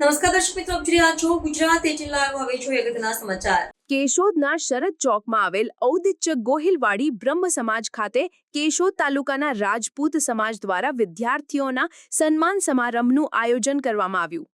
નમસ્કાર દર્શક મિત્રો, આપ છો ગુજરાત એટીન લાઈવ હવે જોઈએ અગત્યના સમાચાર. કેશોદના શરદ ચોકમાં આવેલ ઔદિત્ય ગોહિલવાડી બ્રહ્મ સમાજ ખાતે કેશોદ તાલુકાના રાજપૂત સમાજ દ્વારા વિદ્યાર્થીઓના સન્માન સમારંભનું આયોજન કરવામાં આવ્યું.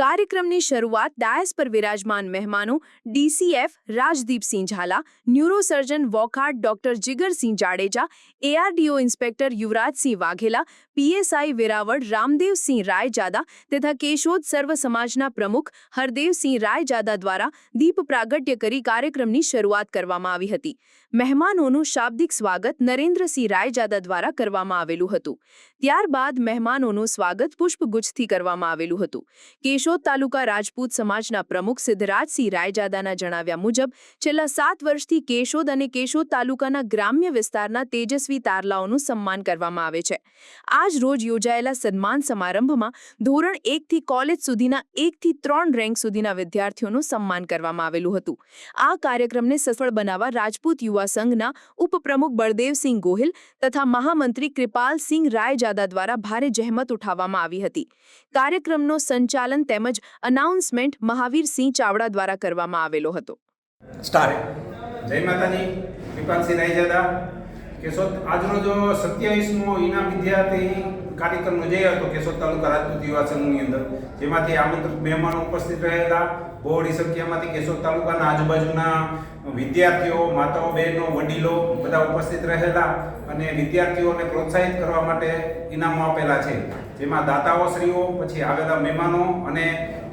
કાર્યક્રમની શરૂઆત ડાયસ પર વિરાજમાન મહેમાનો DCF Rajdeepsinh Zala, neurosurgeon Wockhardt doctor Jigarsinh Jadeja, ARDO inspector Yuvrajsinh Vaghela, PSI Veraval Ramdevsinh Raijada તથા કેશોદ સર્વ સમાજના પ્રમુખ હરદેવસિંહ રાયજાદા દ્વારા દીપ પ્રાગટ્ય કરી કાર્યક્રમની શરૂઆત કરવામાં આવી હતી. મહેમાનોનું શાબ્દિક સ્વાગત નરેન્દ્રસિંહ રાયજાદા દ્વારા કરવામાં આવેલું હતું. ત્યારબાદ મહેમાનોનું સ્વાગત પુષ્પગુચ્છથી કરવામાં આવેલું હતું. કેશોદ તાલુકા રાજપૂત સમાજના પ્રમુખ સિદ્ધરાજસિંહ રાયજાદાના જણાવ્યા મુજબ, છેલ્લા સાત વર્ષથી કેશોદ અને કેશોદ તાલુકાના ગ્રામ્ય વિસ્તારના તેજસ્વી તારલાઓનું સન્માન કરવામાં આવે છે. આજ રોજ યોજાયેલા સન્માન સમારંભમાં ધોરણ એકથી કોલેજ સુધીના એકથી ત્રણ રેન્ક સુધીના વિદ્યાર્થીઓનું સન્માન કરવામાં આવેલું હતું. આ કાર્યક્રમને સફળ બનાવવા રાજપૂત યુવા સંઘના ઉપપ્રમુખ બળદેવસિંહ ગોહિલ તથા મહામંત્રી કૃપાલસિંહ રાયજાદા દ્વારા ભારે જહેમત ઉઠાવવામાં આવી હતી. કાર્યક્રમનો સંચાલન તેમજ અનાઉન્સમેન્ટ મહાવીરસિંહ ચાવડા દ્વારા કરવામાં આવેલો હતો. સ્ટાર. જય માતાજી. કૃપાલસિંહ રાયજાદા કે આજનો જો સત્યાવીસમો ઇનામ વિદ્યાર્થી કાર્યક્રમ યોજાયો હતો કેશોદ તાલુકા રાજપૂત યુવા સંઘની અંદર, જેમાંથી આમંત્રિત મહેમાનો ઉપસ્થિત રહેલા, બહોળી સંખ્યામાંથી કેશોદ તાલુકાના આજુબાજુના વિદ્યાર્થીઓ, માતાઓ, બહેનો, વડીલો બધા ઉપસ્થિત રહેલા અને વિદ્યાર્થીઓને પ્રોત્સાહિત કરવા માટે ઇનામો આપેલા છે. જેમાં દાતાઓશ્રીઓ પછી આવેલા મહેમાનો અને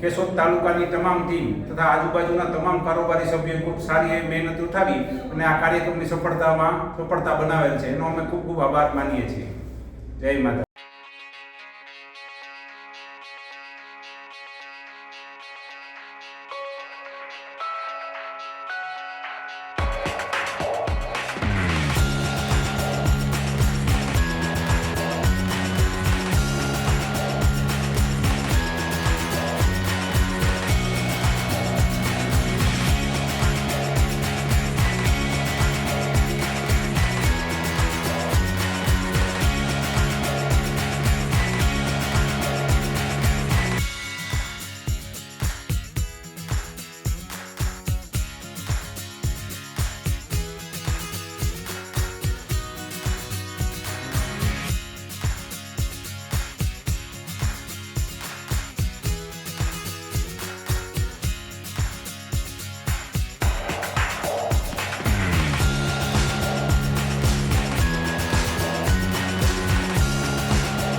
કેશોદ તાલુકાની તમામ ટીમ તથા આજુબાજુના તમામ કારોબારી સભ્યોએ ખૂબ સારી એવી મહેનત ઉઠાવી અને આ કાર્યક્રમની સફળતામાં સફળતા બનાવેલ છે. એનો અમે ખૂબ ખૂબ આભાર માનીએ છીએ. જય માતા